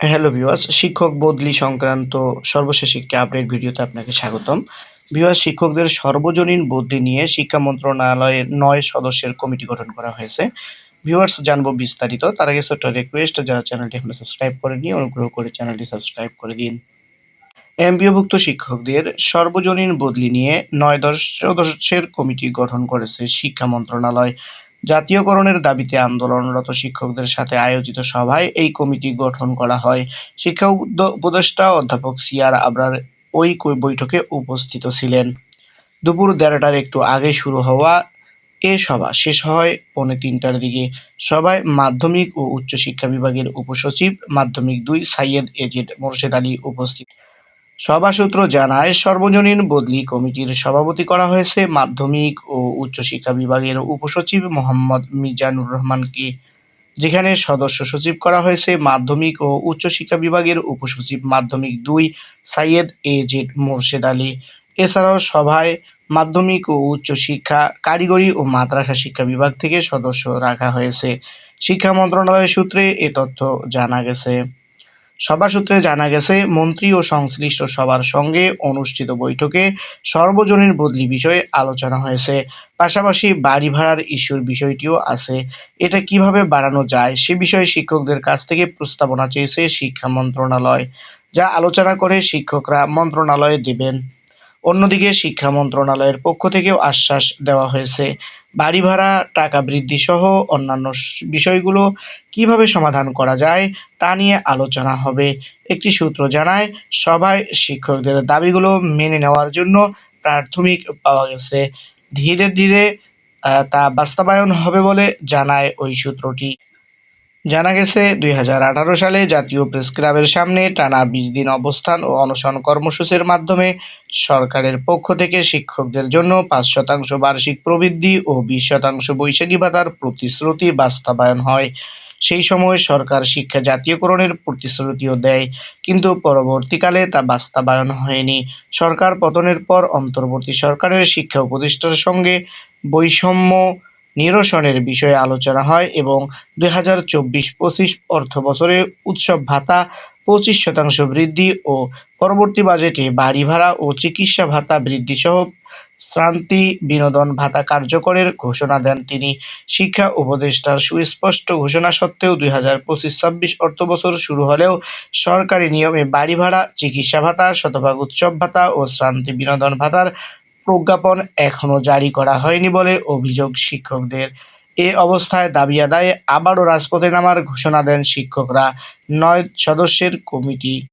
Hello viewers শিক্ষক বদলি সংক্রান্ত সর্বশেষ একটি আপডেট ভিডিওতে আপনাকে স্বাগতম। ভিউয়ার্স শিক্ষকদের সর্বজনীন বদলি নিয়ে শিক্ষা মন্ত্রণালয়ের নয় সদস্যের কমিটি গঠন করা হয়েছে। ভিউয়ার্স জানব বিস্তারিত। তার আগে ছোট্ট রিকোয়েস্ট যারা চ্যানেলটি এখনও সাবস্ক্রাইব করেনি অনুগ্রহ করে চ্যানেলটি সাবস্ক্রাইব করে দিন। এমপিওভুক্ত শিক্ষকদের সর্বজনীন বদলি নিয়ে নয় দশ সদস্যের কমিটি গঠন করেছে শিক্ষা মন্ত্রণালয়। জাতীয়করণের দাবিতে আন্দোলনরত শিক্ষকদের সাথে আয়োজিত সভায় এই কমিটি গঠন করা হয়। শিক্ষা উপদেষ্টা অধ্যাপক সিয়ার আবরার ওই বৈঠকে উপস্থিত ছিলেন। দুপুর দেড়টার একটু আগে শুরু হওয়া এ সভা শেষ হয় পৌনে তিনটার দিকে। সভায় মাধ্যমিক ও উচ্চশিক্ষা বিভাগের উপসচিব মাধ্যমিক দুই সাইয়েদ এজেড মোর্শেদ আলী উপস্থিত সভা সূত্র জানায়, সর্বজনীন বদলি কমিটির সভাপতি করা হয়েছে মাধ্যমিক ও উচ্চশিক্ষা বিভাগের উপসচিব মোহাম্মদ মিজানুর রহমানকে, যেখানে সদস্য সচিব করা হয়েছে মাধ্যমিক ও উচ্চশিক্ষা বিভাগের উপসচিব মাধ্যমিক দুই সাইয়েদ এ জেড মোর্শেদ আলী। এছাড়াও সভায় মাধ্যমিক ও উচ্চশিক্ষা কারিগরি ও মাদ্রাসা শিক্ষা বিভাগ থেকে সদস্য রাখা হয়েছে। শিক্ষা মন্ত্রণালয় সূত্রে এ তথ্য জানা গেছে। সভা সূত্রে জানা গেছে, মন্ত্রী ও সংশ্লিষ্ট সবার সঙ্গে অনুষ্ঠিত বৈঠকে সর্বজনীন বদলি বিষয়ে আলোচনা হয়েছে। পাশাপাশি বাড়ি ভাড়ার ইস্যুর বিষয়টিও আছে। এটা কীভাবে বাড়ানো যায়, সে বিষয়ে শিক্ষকদের কাছ থেকে প্রস্তাবনা চেয়েছে শিক্ষা মন্ত্রণালয়। যা আলোচনা করে শিক্ষকরা মন্ত্রণালয়ে দেবেন। অন্যদিকে শিক্ষা মন্ত্রণালয়ের পক্ষ থেকেও আশ্বাস দেওয়া হয়েছে। বাড়ি ভাড়া, টাকা বৃদ্ধি সহ অন্যান্য বিষয়গুলো কীভাবে সমাধান করা যায় তা নিয়ে আলোচনা হবে। একটি সূত্র জানায়, সভায় শিক্ষকদের দাবিগুলো মেনে নেওয়ার জন্য প্রাথমিক পাওয়া গেছে। ধীরে ধীরে তা বাস্তবায়ন হবে বলে জানায় ওই সূত্রটি। জানা গেছে, দুই হাজার আঠারো সালে জাতীয় প্রেস ক্লাবের সামনে টানা বিশ দিন অবস্থান ও অনশন কর্মসূচির মাধ্যমে সরকারের পক্ষ থেকে শিক্ষকদের জন্য পাঁচ শতাংশ বার্ষিক প্রবৃদ্ধি ও বিশ শতাংশ বৈশাখী ভাতার প্রতিশ্রুতি বাস্তবায়ন হয়। সেই সময় সরকার শিক্ষা জাতীয়করণের প্রতিশ্রুতিও দেয়, কিন্তু পরবর্তীকালে তা বাস্তবায়ন হয়নি। সরকার পতনের পর অন্তর্বর্তী সরকারের শিক্ষা উপদেষ্টার সঙ্গে বৈষম্য নিরসনের বিষয়ে আলোচনা হয় এবং দুই হাজার চব্বিশ পঁচিশ অর্থ বছরে উৎসব ভাতা পঁচিশ শতাংশ বৃদ্ধি ও পরবর্তী বাজেটে বাড়ি ভাড়া ও চিকিৎসা ভাতা বৃদ্ধি সহ শ্রান্তি বিনোদন ভাতা কার্যকরের ঘোষণা দেন তিনি। শিক্ষা উপদেষ্টার সুস্পষ্ট ঘোষণা সত্ত্বেও দুই হাজার পঁচিশ ছাব্বিশ অর্থ বছর শুরু হলেও সরকারি নিয়মে বাড়ি ভাড়া, চিকিৎসা ভাতা, শতভাগ উৎসব ভাতা ও শ্রান্তি বিনোদন ভাতার প্রজ্ঞাপন এখনও জারি করা হয়নি বলে অভিযোগ শিক্ষকদের। এ অবস্থায় দাবি আদায়ে আবারও রাজপথে নামার ঘোষণা দেন শিক্ষকরা। নয় সদস্যের কমিটি